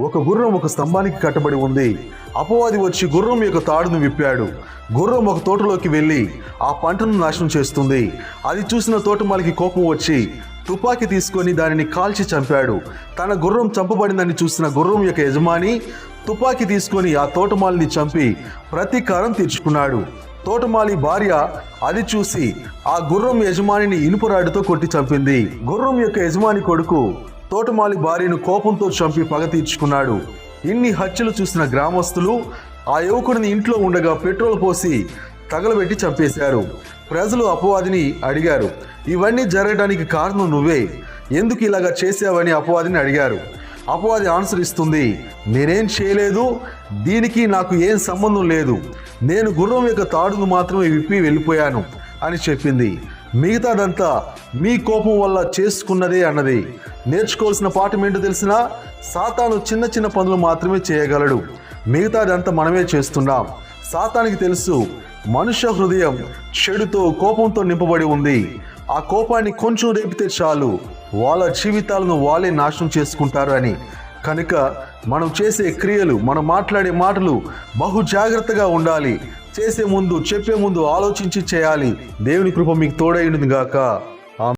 ఒక గుర్రం ఒక స్తంభానికి కట్టబడి ఉంది. అపవాది వచ్చి గుర్రం యొక్క తాడును విప్పాడు. గుర్రం ఒక తోటలోకి వెళ్ళి ఆ పంటను నాశనం చేస్తుంది. అది చూసిన తోటమాలికి కోపం వచ్చి తుపాకీ తీసుకొని దానిని కాల్చి చంపాడు. తన గుర్రం చంపబడిందని చూసిన గుర్రం యొక్క యజమాని తుపాకీ తీసుకొని ఆ తోటమాలిని చంపి ప్రతీకారం తీర్చుకున్నాడు. తోటమాలి భార్య అది చూసి ఆ గుర్రం యజమానిని ఇనుపరాడుతో కొట్టి చంపింది. గుర్రం యొక్క యజమాని కొడుకు తోటమాలి భార్యను కోపంతో చంపి పగ తీర్చుకున్నాడు. ఇన్ని హత్యలు చూసిన గ్రామస్తులు ఆ యువకుడిని ఇంట్లో ఉండగా పెట్రోల్ పోసి తగలబెట్టి చంపేశారు. ప్రజలు అపవాదిని అడిగారు. ఇవన్నీ జరగడానికి కారణం నువ్వే. ఎందుకు ఇలాగా చేసావని అపవాదిని అడిగారు. అపవాది ఆన్సర్ ఇస్తుంది నేనేం చేయలేదు దీనికి నాకు ఏం సంబంధం లేదు. నేను గుర్రం యొక్క తాడును మాత్రమే విప్పి వెళ్ళిపోయాను అని చెప్పింది. మిగతాదంతా మీ కోపం వల్ల చేసుకున్నదే అన్నది. నేర్చుకోవాల్సిన పాఠం ఏంటో తెలిసినా సాతాను చిన్న చిన్న పనులు మాత్రమే చేయగలడు. మిగతాదంతా మనమే చేస్తున్నాం. సాతానికి తెలుసు మనుష్య హృదయం చెడుతో కోపంతో నింపబడి ఉంది. ఆ కోపాన్ని కొంచెం రేపితే చాలు. వాళ్ళ జీవితాలను వాళ్ళే నాశనం చేసుకుంటారు అని. కనుక మనం చేసే క్రియలు మనం మాట్లాడే మాటలు బహు జాగ్రత్తగా ఉండాలి. చేసే ముందు చెప్పే ముందు ఆలోచించి చేయాలి. దేవుని కృప మీకు తోడైండుగాక